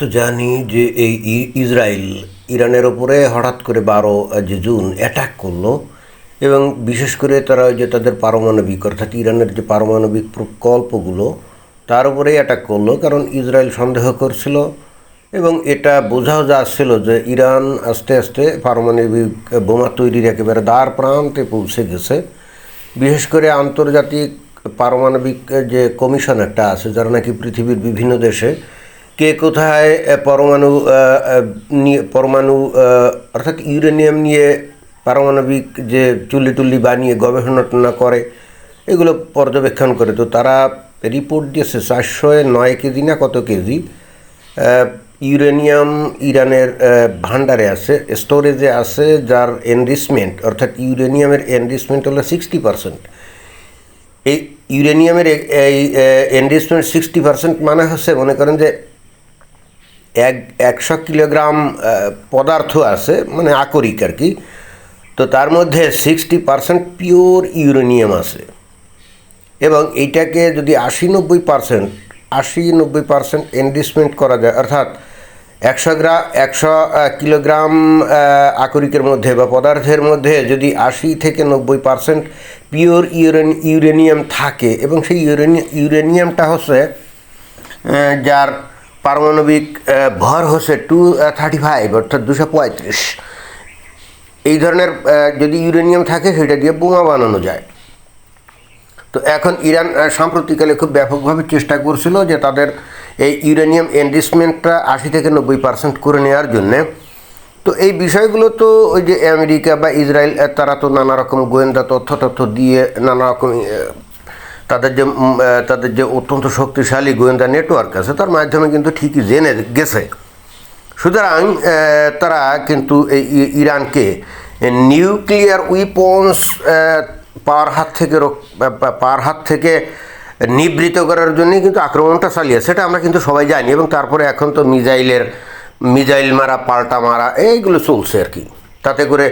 তো জানি যে এই ইসরায়েল ইরানের ওপরে হঠাৎ করে বারো যে জুন অ্যাটাক করল এবং বিশেষ করে তারা যে তাদের পারমাণবিক, অর্থাৎ ইরানের যে পারমাণবিক প্রকল্পগুলো, তার উপরেই অ্যাটাক করল কারণ ইসরায়েল সন্দেহ করছিল এবং এটা বোঝাও যাচ্ছিল যে ইরান আস্তে আস্তে পারমাণবিক বোমা তৈরির একেবারে দ্বার প্রান্তে পৌঁছে গেছে। বিশেষ করে আন্তর্জাতিক পারমাণবিক যে কমিশন একটা আছে, যারা নাকি পৃথিবীর বিভিন্ন দেশে কে কোথায় পরমাণু নিয়ে পরমাণু অর্থাৎ ইউরেনিয়াম নিয়ে পারমাণবিক যে চুল্লি টুল্লি বানিয়ে গবেষণা টনা করে এগুলো পর্যবেক্ষণ করে। তো তারা রিপোর্ট দিয়েছে চারশো নয় কেজি না কত কেজি ইউরেনিয়াম ইরানের আহ, ভাণ্ডারে আছে স্টোরেজে আছে যার এনরিচমেন্ট অর্থাৎ ইউরেনিয়ামের এনরিচমেন্ট হলো সিক্সটি পার্সেন্ট। এই ইউরেনিয়ামের এই এনরিচমেন্ট সিক্সটি পার্সেন্ট মানে হচ্ছে মনে করেন যে এক, একশো কিলোগ্রাম পদার্থ আছে মানে আকরিক আর কি। তো তার মধ্যে সিক্সটি পার্সেন্ট পিওর ইউরেনিয়াম আছে। এবং এইটাকে যদি আশি নব্বই পার্সেন্ট আশি নব্বই পার্সেন্ট এনরিচমেন্ট করা যায়, অর্থাৎ একশো গ্রা, একশো কিলোগ্রাম আকরিকের মধ্যে বা পদার্থের মধ্যে যদি আশি থেকে নব্বই পার্সেন্ট পিওর ইউরেন ইউরেনিয়াম থাকে, এবং সেই ইউরেনি ইউরেনিয়ামটা হচ্ছে যার পারমাণবিক ভর হচ্ছে টু থার্টি ফাইভ অর্থাৎ দুশো পঁয়ত্রিশ। এই ধরনের যদি ইউরেনিয়াম থাকে, সেটা দিয়ে বোমা বানানো যায়। তো এখন ইরান সাম্প্রতিককালে খুব ব্যাপকভাবে চেষ্টা করছিল যে তাদের এই ইউরেনিয়াম এনরিচমেন্টটা আশি থেকে নব্বই পার্সেন্ট করে নেওয়ার জন্যে। তো এই বিষয়গুলো তো ওই যে আমেরিকা বা ইসরায়েল তারা তো নানা রকম গোয়েন্দা তথ্য তথ্য দিয়ে নানা রকম তাদের যে তাদের যে অত্যন্ত শক্তিশালী গোয়েন্দা নেটওয়ার্ক আছে, তার মাধ্যমে কিন্তু ঠিকই জেনে গেছে। সুতরাং তারা কিন্তু এই ইরানকে নিউক্লিয়ার উইপন্স পাওয়ার হাত থেকে পাওয়ার হাত থেকে নিবৃত করার জন্যই কিন্তু আক্রমণটা চালিয়ে, সেটা আমরা কিন্তু সবাই জানি এবং তারপরে এখন তো মিজাইলের মিজাইল মারা, পাল্টা মারা, এইগুলো চলছে আর কি। তাতে করে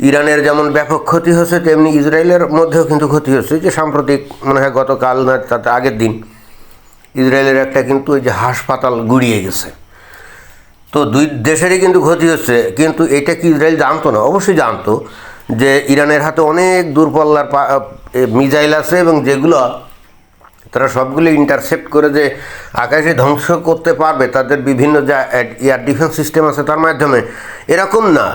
ইরানের যেমন ব্যাপক ক্ষতি হচ্ছে তেমনি ইসরায়েলের মধ্যেও কিন্তু ক্ষতি হচ্ছে যে সাম্প্রতিক মনে হয় গতকাল না তাতে আগের দিন ইসরায়েলের একটা কিন্তু ওই যে হাসপাতাল গুড়িয়ে গেছে। তো দুই দেশেরই কিন্তু ক্ষতি হচ্ছে কিন্তু এটা কি ইসরায়েল জানতো না? অবশ্যই জানতো যে ইরানের হাতে অনেক দূরপাল্লার এ, আছে এবং যেগুলো তারা সবগুলো ইন্টারসেপ্ট করে যে আকাশে ধ্বংস করতে পারবে তাদের বিভিন্ন যা এয়ার ডিফেন্স সিস্টেম আছে তার মাধ্যমে। এরকম না।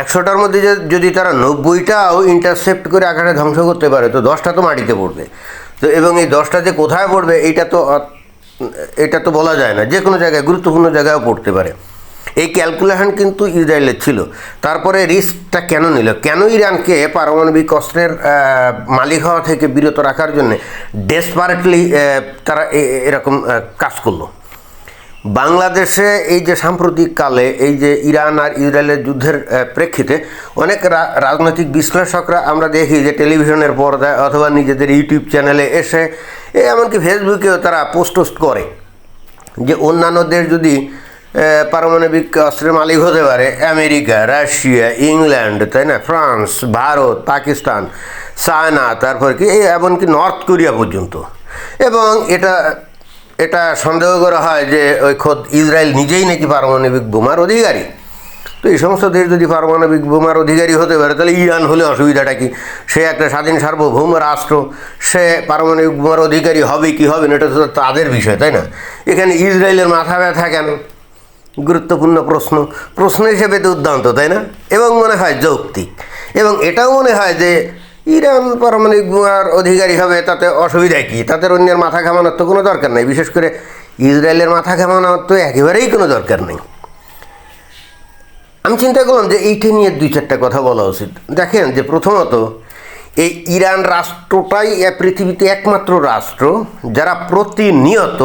একশোটার মধ্যে যদি তারা নব্বইটাও ইন্টারসেপ্ট করে আকাশে ধ্বংস করতে পারে, তো দশটা তো মাটিতে পড়বে। তো এবং এই দশটা যে কোথায় পড়বে, এটা তো এটা তো বলা যায় না। যে কোনো জায়গায়, গুরুত্বপূর্ণ জায়গায়ও পড়তে পারে। এই ক্যালকুলেশন কিন্তু ইসরায়েলের ছিল। তারপরে রিস্কটা কেন নিল? কেন ইরানকে পারমাণবিক অস্ত্রের মালিক হওয়া থেকে বিরত রাখার জন্য ডেসপারেটলি তারা এরকম কাজ করল? বাংলাদেশে এই যে সাম্প্রতিক কালে, এই যে ইরান আর ইসরায়েলের যুদ্ধের প্রেক্ষিতে অনেক রাজনৈতিক বিশ্লেষকরা আমরা দেখি যে টেলিভিশনের পর্দায় অথবা নিজেদের ইউটিউব চ্যানেলে এসে এমনকি ফেসবুকেও তারা পোস্ট করে যে অন্যান্য দেশ যদি পারমাণবিক অস্ত্রের মালিক হতে পারে, আমেরিকা, রাশিয়া, ইংল্যান্ড, তাই না, ফ্রান্স, ভারত, পাকিস্তান, চায়না, তারপর কি এমনকি নর্থ কোরিয়া পর্যন্ত। এবং এটা এটা সন্দেহ করা হয় যে ওই খোদ ইসরায়েল নিজেই নাকি পারমাণবিক বোমার অধিকারী। তো এই সমস্ত দেশ যদি পারমাণবিক বোমার অধিকারী হতে পারে, তাহলে ইরান হলে অসুবিধাটা কি? সে একটা স্বাধীন সার্বভৌম রাষ্ট্র, সে পারমাণবিক বোমার অধিকারী হবে কি হবে না, এটা তো তাদের বিষয়, তাই না? এখানে ইসরায়েলের মাথা ব্যথা কেন? গুরুত্বপূর্ণ প্রশ্ন। প্রশ্ন হিসেবে তো দুর্দান্ত তাই না? এবং মনে হয় যৌক্তিক। এবং এটাও মনে হয় যে ইরান পারমাণবিক বোমার অধিকারী হবে, তাতে অসুবিধা কী? তাদের অন্যের মাথা ঘামানোর তো কোনো দরকার নেই। বিশেষ করে ইসরায়েলের মাথা ঘামানোর তো একেবারেই কোনো দরকার নেই। আমি চিন্তা করলাম যে এইটা নিয়ে দুই চারটা কথা বলা উচিত। দেখেন যে প্রথমত, এই ইরান রাষ্ট্রটাই পৃথিবীতে একমাত্র রাষ্ট্র, যারা প্রতিনিয়ত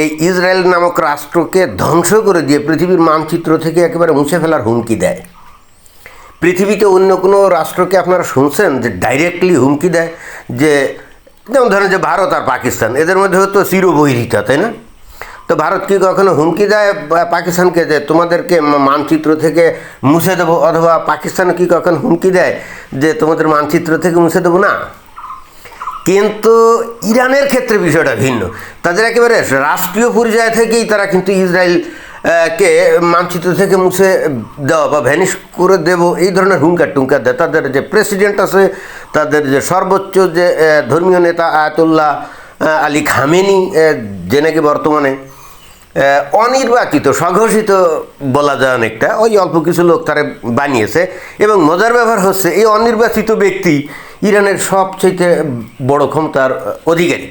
এই ইসরায়েল নামক রাষ্ট্রকে ধ্বংস করে দিয়ে পৃথিবীর মানচিত্র থেকে একেবারে মুছে ফেলার হুমকি দেয়। পৃথিবীতে অন্য কোনো রাষ্ট্রকে আপনারা শুনছেন যে ডাইরেক্টলি হুমকি দেয়? যে, যেমন ধরেন যে ভারত আর পাকিস্তান, এদের মধ্যে হতো চিরবহিরিতা তাই না? তো ভারত কি কখনো হুমকি দেয় পাকিস্তানকে যে তোমাদেরকে মানচিত্র থেকে মুছে দেবো, অথবা পাকিস্তান কি কখনো হুমকি দেয় যে তোমাদের মানচিত্র থেকে মুছে দেবো? না। কিন্তু ইরানের ক্ষেত্রে বিষয়টা ভিন্ন। তাদের একেবারে রাষ্ট্রীয় পর্যায় থেকেই তারা কিন্তু ইসরায়েল কে মানচিত্র থেকে মুছে দেওয়া বা ভ্যানিশ করে দেব, এই ধরনের হুঙ্কার টুঙ্কার দেয়। তাদের যে প্রেসিডেন্ট আছে, তাদের যে সর্বোচ্চ যে ধর্মীয় নেতা আয়াতুল্লাহ আলী খামেনি যে নাকি বর্তমানে অনির্বাচিত, স্বঘোষিত বলা যায় অনেকটা, ওই অল্প কিছু লোক তারা বানিয়েছে। এবং মজার ব্যাপার হচ্ছে, এই অনির্বাচিত ব্যক্তি ইরানের সবচেয়ে বড় ক্ষমতার অধিকারী।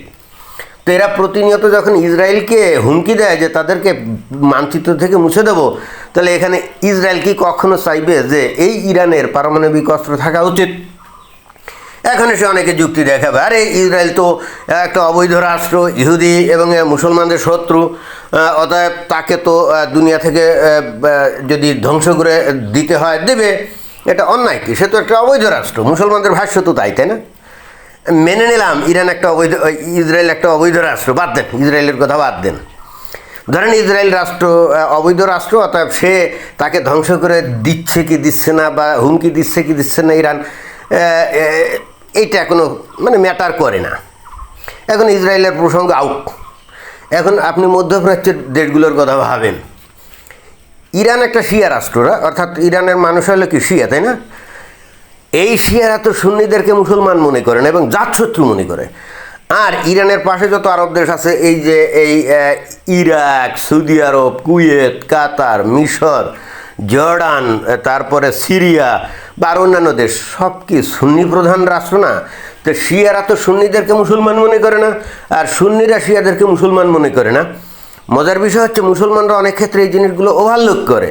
তো এরা প্রতিনিয়ত যখন ইসরায়েলকে হুমকি দেয় যে তাদেরকে মানচিত্র থেকে মুছে দেবো, তাহলে এখানে ইসরায়েল কি কখনো চাইবে যে এই ইরানের পারমাণবিক অস্ত্র থাকা উচিত? এখন এসে অনেকে যুক্তি দেখাবে, আরে ইসরায়েল তো একটা অবৈধ রাষ্ট্র, ইহুদি এবং মুসলমানদের শত্রু অতএব তাকে তো দুনিয়া থেকে যদি ধ্বংস করে দিতে হয়, দেবে। এটা অন্যায় কি? সে তো একটা অবৈধ রাষ্ট্র, মুসলমানদের ভাষ্য তো তাই তাই না? মেনে নিলাম, ইরান একটা অবৈধ ইসরায়েল একটা অবৈধ রাষ্ট্র, বাদ দেন, ইসরায়েলের কথা বাদ দেন। ধরেন ইসরায়েল রাষ্ট্র অবৈধ রাষ্ট্র, অতএব সে তাকে ধ্বংস করে দিচ্ছে কি দিচ্ছে না বা হুমকি দিচ্ছে কি দিচ্ছে না ইরান এইটা কোনো মানে ম্যাটার করে না। এখন ইসরায়েলের প্রসঙ্গ আউট এখন আপনি মধ্যপ্রাচ্যের দেশগুলোর কথা ভাবেন। ইরান একটা শিয়া রাষ্ট্ররা অর্থাৎ ইরানের মানুষ হলো কি? শিয়া, তাই না? এই শিয়ারা তো সুন্নিদেরকে মুসলমান মনে করেন এবং জাতশত্রু মনে করে। আর ইরানের পাশে যত আরব দেশ আছে, এই যে এই Iraq, Saudi Arab, Kuwait, Qatar, মিশর, জর্ডান তারপরে সিরিয়া বা আরও অন্যান্য দেশ সব কি সুন্নি প্রধান রাষ্ট্র না। তো শিয়ারা তো সুন্নিদেরকে মুসলমান মনে করে না, আর সুন্নিরা শিয়াদেরকে মুসলমান মনে করে না। মজার বিষয় হচ্ছে, মুসলমানরা অনেক ক্ষেত্রে এই জিনিসগুলো ওভারলুক করে।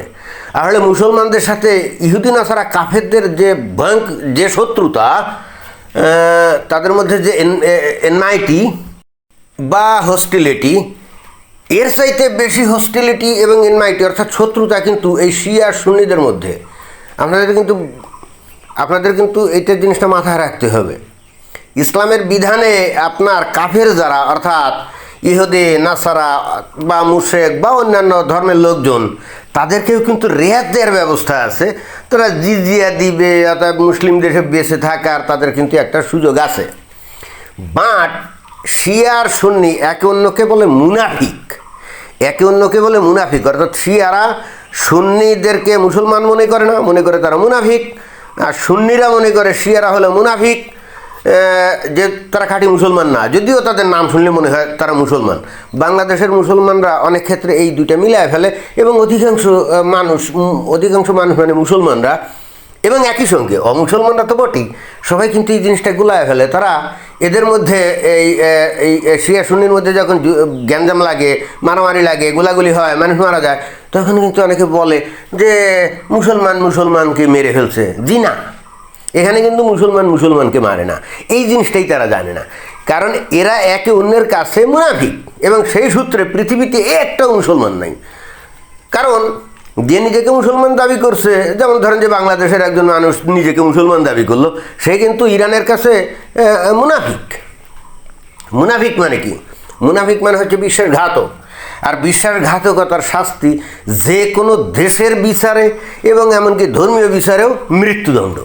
তাহলে মুসলমানদের সাথে ইহুদি, নাসারা, কাফেরদের যে ভয়ঙ্ক যে শত্রুতা তাদের মধ্যে যে এনআইটি বা হোস্টিলিটি, এর চাইতে বেশি হোস্টিলিটি এবং এনআইটি অর্থাৎ শত্রুতা কিন্তু এই শিয়া সুন্নিদের মধ্যে। আপনাদের কিন্তু আপনাদের কিন্তু এইটা জিনিসটা মাথায় রাখতে হবে। ইসলামের বিধানে আপনার কাফের যারা, অর্থাৎ ইহুদি, নাসারা বা মুশেক বা অন্যান্য ধর্মের লোকজন তাদেরকেও কিন্তু রেহাত দেওয়ার ব্যবস্থা আছে। তারা জিজিয়া দিবে, অর্থাৎ মুসলিম দেশে বেঁচে থাকার তাদের কিন্তু একটা সুযোগ আছে। বাট শিয়ার সুন্নি একে অন্যকে বলে মুনাফিক। একে অন্যকে বলে মুনাফিক। অর্থাৎ শিয়ারা সুন্নিদেরকে মুসলমান মনে করে না, মনে করে তারা মুনাফিক। আর সুন্নিরা মনে করে শিয়ারা হলো মুনাফিক। যে তারা খাঁটি মুসলমান না, যদিও তাদের নাম শুনলে মনে হয় তারা মুসলমান। বাংলাদেশের মুসলমানরা অনেক ক্ষেত্রে এই দুইটা মিলায় ফেলে এবং অধিকাংশ মানুষ অধিকাংশ মানুষ মানে মুসলমানরা এবং একই সঙ্গে অমুসলমানরা তো বটেই, সবাই কিন্তু এই জিনিসটা গুলায় ফেলে। তারা এদের মধ্যে এই এই শিয়া সুন্নির মধ্যে যখন গ্যাঞ্জাম লাগে, মারামারি লাগে, গোলাগুলি হয়, মানুষ মারা যায়, তখন কিন্তু অনেকে বলে যে মুসলমান মুসলমানকে মেরে ফেলছে। জি না এখানে কিন্তু মুসলমান মুসলমানকে মারে না। এই জিনিসটাই তারা জানে না। কারণ এরা একে অন্যের কাছে মুনাফিক এবং সেই সূত্রে পৃথিবীতে একটাও মুসলমান নাই। কারণ যে নিজেকে মুসলমান দাবি করছে, যেমন ধরেন যে বাংলাদেশের একজন মানুষ নিজেকে মুসলমান দাবি করল, সে কিন্তু ইরানের কাছে মুনাফিক। মুনাফিক মানে কি? মুনাফিক মানে হচ্ছে বিশ্বাসঘাতক। আর বিশ্বাসঘাতকতার শাস্তি যে কোনো দেশের বিচারে এবং এমনকি ধর্মীয় বিচারেও মৃত্যুদণ্ড।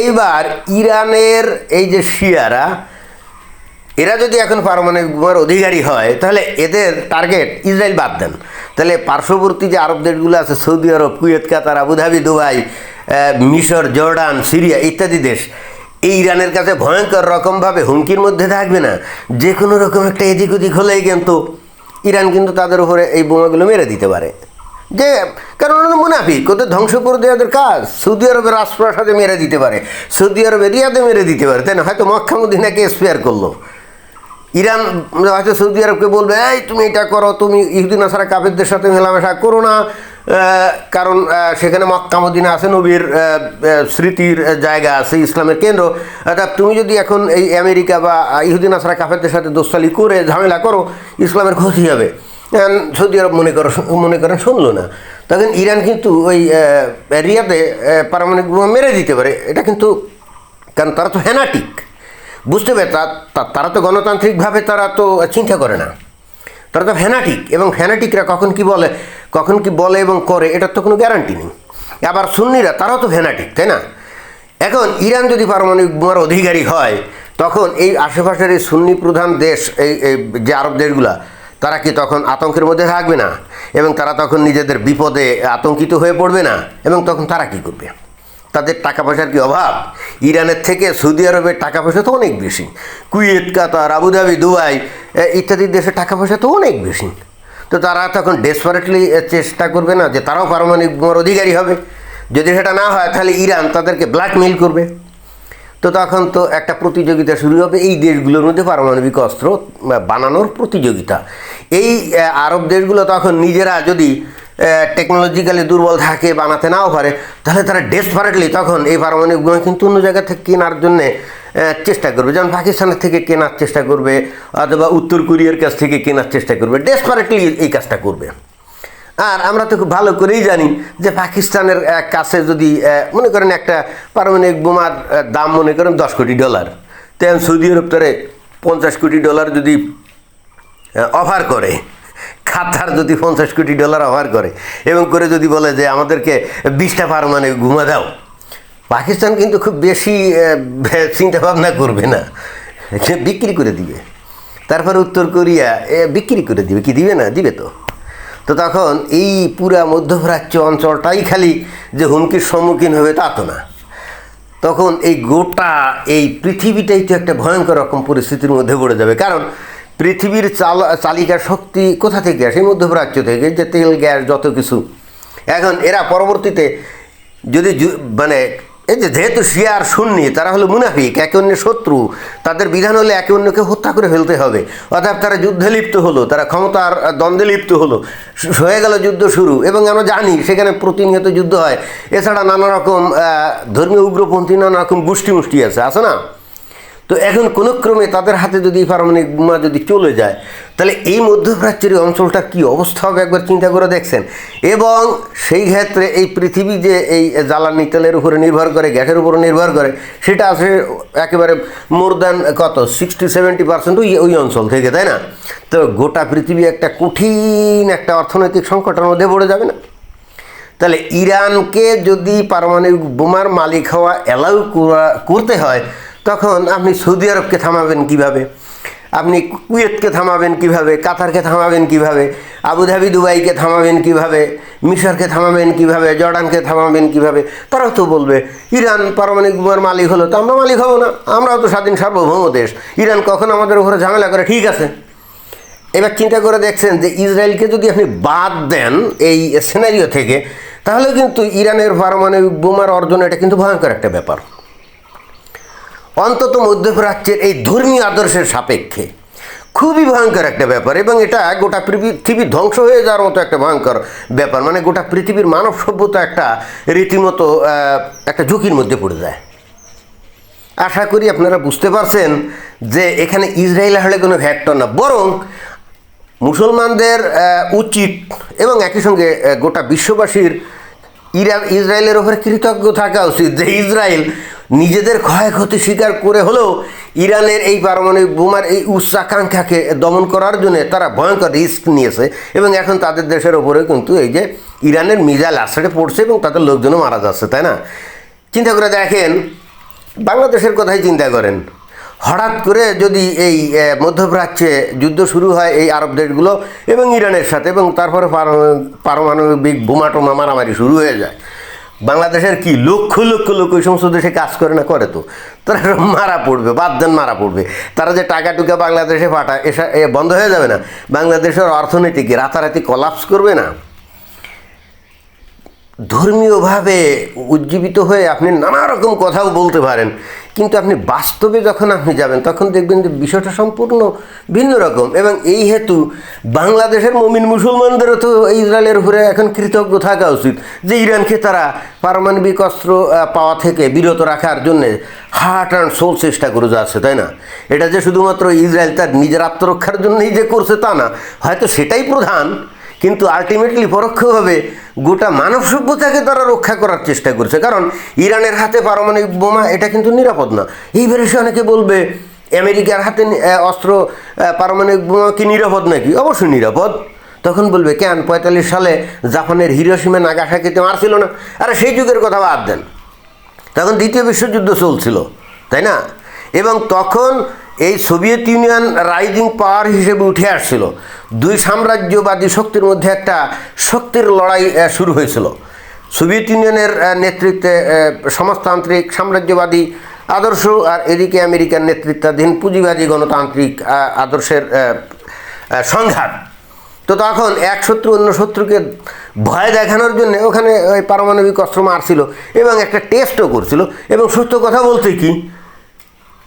এইবার ইরানের এই যে শিয়ারা, এরা যদি এখন পারমাণবিক বোমার অধিকারী হয়, তাহলে এদের টার্গেট ইসরায়েল বাদ দেন। তাহলে পার্শ্ববর্তী যে আরব দেশগুলো আছে, Saudi Arab, Kuwait, Qatar, Abu Dhabi, Dubai মিশর, জর্ডান, সিরিয়া ইত্যাদি দেশ, এই ইরানের কাছে ভয়ঙ্কর রকমভাবে হুমকির মধ্যে থাকবে না। যে কোনো রকম একটা এদিক ওদিক হলেই কিন্তু ইরান কিন্তু তাদের উপরে এই বোমাগুলো মেরে দিতে পারে। যে, কারণ ওরা মুনাফিক, ওদের ধ্বংস করে দেওয়া কাজ। সৌদি আরবের রাজপ্রাসাদে মেরে দিতে পারে। সৌদি আরবে রিয়াদে মেরে দিতে পারে, তাই না? হয়তো মক্কামুদ্দিনাকে স্পেয়ার করল। ইরান, হয়তো সৌদি আরবকে বলবে, এই, তুমি এটা করো, তুমি ইহুদিন আসারা কাফেরদের সাথে মেলামেশা করো না। কারণ সেখানে মক্কা মদিনা আছে, নবীর স্মৃতির জায়গা আছে, ইসলামের কেন্দ্র। অর্থাৎ তুমি যদি এখন এই আমেরিকা বা ইহুদিন আসারা কাফেরদের সাথে দোস্তালি করে ঝামেলা করো, ইসলামের ক্ষতি হবে। সৌদি আরব মনে করো মনে করেন শুনলো না। তখন ইরান কিন্তু ওই রিয়াদে পারমাণবিক বোমা মেরে দিতে পারে। এটা কিন্তু, কারণ তারা তো হ্যানাটিক বুঝতে তা- তারা তো গণতান্ত্রিকভাবে তারা তো চিন্তা করে না। তারা তো ফ্যানাটিক এবং ফ্যানাটিকরা কখন কি বলে, কখন কি বলে এবং করে, এটার তো কোনো গ্যারান্টি নেই। আবার সুন্নিরা, তারাও তো ফ্যানাটিক তাই না? এখন ইরান যদি পারমাণবিক বোমার অধিকারী হয়, তখন এই আশেপাশের এই সুন্নি প্রধান দেশ, এই এই যে আরব দেশগুলা তারা কি তখন আতঙ্কের মধ্যে থাকবে না? এবং তারা তখন নিজেদের বিপদে আতঙ্কিত হয়ে পড়বে না? এবং তখন তারা কি করবে? তাদের টাকা পয়সার কি অভাব? ইরানের থেকে সৌদি আরবের টাকা পয়সা তো অনেক বেশি। কুয়েত, কাতার, আবুধাবি, দুবাই ইত্যাদি দেশের টাকা পয়সা তো অনেক বেশি। তো তারা তখন ডেসপারেটলি চেষ্টা করবে না যে তারাও পারমাণবিক অধিকারী হবে। যদি সেটা না হয়, তাহলে ইরান তাদেরকে ব্ল্যাকমেইল করবে। তো তখন তো একটা প্রতিযোগিতা শুরু হবে, এই দেশগুলোর মধ্যে পারমাণবিক অস্ত্র বানানোর প্রতিযোগিতা। এই আরব দেশগুলো তখন নিজেরা যদি টেকনোলজিক্যালি দুর্বল থাকে, বানাতে নাও পারে, তাহলে তারা ডেসপারেটলি তখন এই পারমাণবিকগুলো কিন্তু অন্য জায়গা থেকে কেনার জন্যে চেষ্টা করবে। যেমন পাকিস্তানের থেকে কেনার চেষ্টা করবে, অথবা উত্তর কোরিয়ার কাছ থেকে কেনার চেষ্টা করবে ডেসপারেটলি এই কাজটা করবে। আর আমরা তো খুব ভালো করেই জানি যে পাকিস্তানের কাছে যদি মনে করেন একটা পারমাণবিক বোমার দাম মনে করেন দশ কোটি ডলার। তেমন সৌদি আরব তারে পঞ্চাশ কোটি ডলার যদি অফার করে খাতার যদি পঞ্চাশ কোটি ডলার অফার করে, এবং করে যদি বলে যে আমাদেরকে বিশটা পারমাণবিক ঘুমা দাও, পাকিস্তান কিন্তু খুব বেশি চিন্তা ভাবনা করবে না। বিক্রি করে দিবে। তারপর উত্তর কোরিয়া বিক্রি করে দিবে। কি দিবে না? দিবে তো। তো তখন এই পুরা মধ্যপ্রাচ্য অঞ্চলটাই খালি যে হুমকির সম্মুখীন হবে তা তো না। তখন এই গোটা এই পৃথিবীটাই তো একটা ভয়ঙ্কর রকম পরিস্থিতির মধ্যে পড়ে যাবে। কারণ পৃথিবীর চাল, চালিকা শক্তি কোথা থেকে আসে? মধ্যপ্রাচ্য থেকে, যে তেল, গ্যাস, যত কিছু। এখন এরা পরবর্তীতে যদি মানে এই যে যেহেতু শিয়া আর সুন্নি, তারা হলো মুনাফিক, একে অন্যের শত্রু, তাদের বিধান হলে একে অন্যকে হত্যা করে ফেলতে হবে। অর্থাৎ তারা যুদ্ধে লিপ্ত হলো, তারা ক্ষমতার দ্বন্দ্বে লিপ্ত হলো। হয়ে গেল যুদ্ধ শুরু, এবং আমরা জানি সেখানে প্রতিনিয়ত যুদ্ধ হয়। এছাড়া নানা রকম ধর্মীয় উগ্রপন্থী, নানা রকম গোষ্ঠী মুষ্টি আছে আছে না? তো এখন কোনো ক্রমে তাদের হাতে যদি পারমাণবিক বোমা যদি চলে যায়, তাহলে এই মধ্যপ্রাচ্যের অঞ্চলটা কি অবস্থা হবে একবার চিন্তা করে দেখছেন? এবং সেই ক্ষেত্রে এই পৃথিবী যে এই জ্বালানি তেলের উপরে নির্ভর করে, গ্যাসের উপরে নির্ভর করে, সেটা আছে একেবারে মোর দ্যান কত? সিক্সটি সেভেন্টি পার্সেন্ট ওই ওই অঞ্চল থেকে, তাই না? তো গোটা পৃথিবী একটা কঠিন একটা অর্থনৈতিক সংকটের মধ্যে পড়ে যাবে না? তাহলে ইরানকে যদি পারমাণবিক বোমার মালিক হওয়া অ্যালাউ করতে হয় তখন আপনি সৌদি আরবকে থামাবেন কীভাবে? আপনি কুয়েতকে থামাবেন কীভাবে? কাতারকে থামাবেন কীভাবে? আবুধাবি, দুবাইকে থামাবেন কীভাবে? মিশরকে থামাবেন কীভাবে? জর্ডানকে থামাবেন কীভাবে? তারাও তো বলবে, ইরান পারমাণবিক বোমার মালিক হলো তো আমরা মালিক হব না। আমরাও তো স্বাধীন সার্বভৌম দেশ। ইরান কখন আমাদের উপরে ঝামেলা করে? ঠিক আছে। এবার চিন্তা করে দেখছেন যে ইসরায়েলকে যদি আপনি বাদ দেন এই সিনারিও থেকে, তাহলে কিন্তু ইরানের পারমাণবিক বোমার অর্জন এটা কিন্তু ভয়ঙ্কর একটা ব্যাপার। অন্তত মধ্যপ্রাচ্যের এই ধর্মীয় আদর্শের সাপেক্ষে। খুবই ভয়ঙ্কর একটা ব্যাপার এবং এটা গোটা পৃথিবী ধ্বংস হয়ে যাওয়ার মতো একটা ভয়ঙ্কর ব্যাপার। মানে গোটা পৃথিবীর মানব সভ্যতা একটা রীতিমতো একটা ঝুঁকির মধ্যে পড়ে যায়। আশা করি আপনারা বুঝতে পারছেন যে এখানে ইসরায়েল হলে কোনো ফ্যাক্টর না, বরং মুসলমানদের উচিত এবং একই সঙ্গে গোটা বিশ্ববাসীর ইরা, ইসরায়েলের ওপরে কৃতজ্ঞ থাকা উচিত যে ইসরায়েল নিজেদের ক্ষয়ক্ষতি স্বীকার করে হলেও ইরানের এই পারমাণবিক বোমার এই উচ্চাকাঙ্ক্ষাকে দমন করার জন্য তারা ভয়ঙ্কর রিস্ক নিয়েছে এবং এখন তাদের দেশের ওপরে কিন্তু এই যে ইরানের মিজাইল আশ্রয়ে পড়ছে এবং তাদের লোকজনও মারা যাচ্ছে, তাই না? চিন্তা করে দেখেন, বাংলাদেশের কথাই চিন্তা করেন। হঠাৎ করে যদি এই মধ্যপ্রাচ্যে যুদ্ধ শুরু হয় এই আরব দেশগুলো এবং ইরানের সাথে এবং তারপরে পারমাণবিক- বোমা টোমা মারামারি শুরু হয়ে যায়। বাংলাদেশের কি লক্ষ লক্ষ লোক ওই সমস্ত দেশে কাজ করে না, করে তো। তারা মারা পড়বে বাদ দেন মারা পড়বে। তারা যে টাকা টুকা বাংলাদেশে পাঠায় এসা এ বন্ধ হয়ে যাবে না। বাংলাদেশের অর্থনীতি কি রাতারাতি কলাপস করবে না। ধর্মীয়ভাবে উজ্জীবিত হয়ে আপনি নানা রকম কথাও বলতে পারেন। কিন্তু আপনি বাস্তবে যখন আপনি যাবেন, তখন দেখবেন যে বিষয়টা সম্পূর্ণ ভিন্ন রকম। এবং এই হেতু বাংলাদেশের মমিন মুসলমানদেরও তো ইসরায়েলের উপরে এখন কৃতজ্ঞ থাকা উচিত যে ইরানকে তারা পারমাণবিক অস্ত্র পাওয়া থেকে বিরত রাখার জন্যে হার্ট অ্যান্ড সোল চেষ্টা করে যাচ্ছে, তাই না? এটা যে শুধুমাত্র ইসরায়েল তার নিজের আত্মরক্ষার জন্যই যে করছে তা না। হয়তো সেটাই প্রধান কিন্তু আলটিমেটলি পরোক্ষভাবে গোটা মানব সভ্যতাকে তারা রক্ষা করার চেষ্টা করছে। কারণ ইরানের হাতে পারমাণবিক বোমা, এটা কিন্তু নিরাপদ না। এইবারে সে অনেকে বলবে, আমেরিকার হাতে অস্ত্র পারমাণবিক বোমা কি নিরাপদ নাকি? অবশ্যই নিরাপদ। তখন বলবে, কেন? পঁয়তাল্লিশ সালে জাপানের হিরোসীমা নাগাসাকিতে মারছিল না। আরে সেই যুগের কথা বাদ দেন। তখন দ্বিতীয় বিশ্বযুদ্ধ চলছিল, তাই না? এবং তখন এই সোভিয়েত ইউনিয়ন রাইজিং পাওয়ার হিসেবে উঠে আসছিল। দুই সাম্রাজ্যবাদী শক্তির মধ্যে একটা শক্তির লড়াই শুরু হয়েছিল। সোভিয়েত ইউনিয়নের নেতৃত্বে সমাজতান্ত্রিক সাম্রাজ্যবাদী আদর্শ আর এদিকে আমেরিকার নেতৃত্বাধীন পুঁজিবাদী গণতান্ত্রিক আদর্শের সংঘাত। তো তখন এক শত্রু অন্য শত্রুকে ভয় দেখানোর জন্য ওখানে ওই পারমাণবিক অস্ত্র মারছিল এবং একটা টেস্টও করছিল এবং সত্য কথা বলতে কি?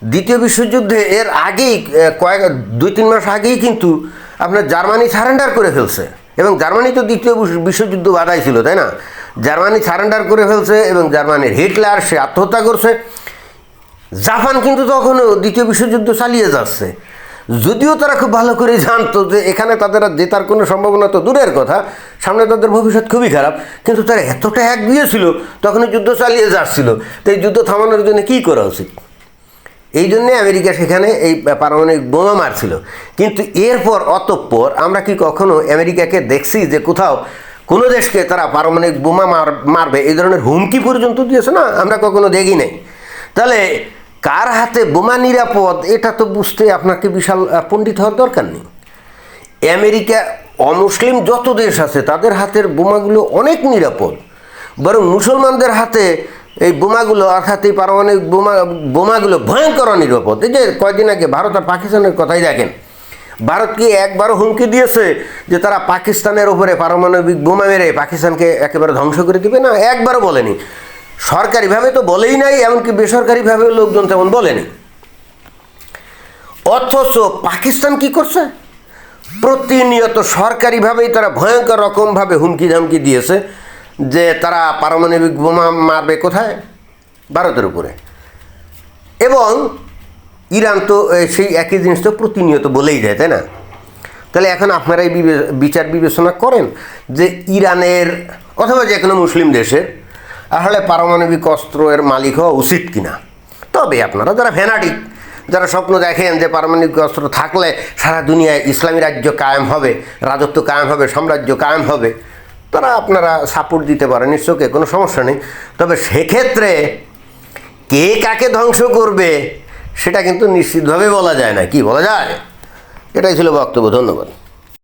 দ্বিতীয় বিশ্বযুদ্ধে এর আগেই কয়েক, দুই, তিন মাস আগেই কিন্তু আপনার জার্মানি সারেন্ডার করে ফেলছে। এবং জার্মানি তো দ্বিতীয় বিশ্বযুদ্ধ বাধাই ছিল, তাই না? জার্মানি সারেন্ডার করে ফেলছে এবং জার্মানির হিটলার, সে আত্মহত্যা করছে। জাপান কিন্তু তখনও দ্বিতীয় বিশ্বযুদ্ধ চালিয়ে যাচ্ছে। যদিও তারা খুব ভালো করে জানতো যে এখানে তাদের আর জেতার কোনো সম্ভাবনা তো দূরের কথা, সামনে তাদের ভবিষ্যৎ খুবই খারাপ, কিন্তু তারা এতটা এক দিয়েছিল তখনই যুদ্ধ চালিয়ে যাচ্ছিল। তো এই যুদ্ধ থামানোর জন্য কী করা উচিত? এই জন্যে আমেরিকা সেখানে এই পারমাণবিক বোমা মারছিল। কিন্তু এরপর, অতঃপর আমরা কি কখনো আমেরিকাকে দেখছি যে কোথাও কোনো দেশকে তারা পারমাণবিক বোমা মার, মারবে? এই ধরনের হুমকি পর্যন্ত দিয়েছে না? আমরা কখনো দেখি নাই। তাহলে কার হাতে বোমা নিরাপদ? এটা তো বুঝতে আপনাকে বিশাল পণ্ডিত হওয়ার দরকার নেই। আমেরিকা অমুসলিম যত দেশ আছে, তাদের হাতের বোমাগুলো অনেক নিরাপদ। বরং মুসলমানদের হাতে এই বোমাগুলো অর্থাৎ এই পারমাণবিক বোমা, বোমাগুলো ভয়ঙ্কর নিরাপদ। এই যে কয়েকদিন আগে ভারত আর পাকিস্তানের কথাই দেখেন। ভারত কি একবারও হুমকি দিয়েছে যে তারা পাকিস্তানের ওপরে পারমাণবিক বোমা মেরে পাকিস্তানকে একেবারে ধ্বংস করে দিবে? না, একবারও বলেনি। সরকারিভাবে তো বলেই নাই, এমনকি বেসরকারিভাবে লোকজন তেমন বলেনি। অথচ পাকিস্তান কি করছে? প্রতিনিয়ত সরকারিভাবেই তারা ভয়ঙ্কর রকমভাবে হুমকি ধামকি দিয়েছে। যে তারা পারমাণবিক বোমা মারবে কোথায়? ভারতের উপরে। এবং ইরান তো সেই একই জিনিস তো প্রতিনিয়ত বলেই যায় তাই না? তাহলে এখন আপনারা এই বিচার বিবেচনা করেন যে ইরানের অথবা যে কোনো মুসলিম দেশের আসলে পারমাণবিক অস্ত্রের মালিক হওয়া উচিত কিনা। তবে আপনারা যারা ফ্যানাটিক যারা স্বপ্ন দেখেন যে পারমাণবিক অস্ত্র থাকলে সারা দুনিয়ায় ইসলামী রাজ্য কায়েম হবে, রাজত্ব কায়েম হবে, সাম্রাজ্য কায়েম হবে তারা আপনারা সাপোর্ট দিতে পারেন নিশ্চয়ই, কোনো সমস্যা নেই। তবে সেক্ষেত্রে কে কাকে ধ্বংস করবে, সেটা কিন্তু নিশ্চিতভাবে বলা যায় না। কি বলা যায়? এটাই ছিল বক্তব্য, ধন্যবাদ।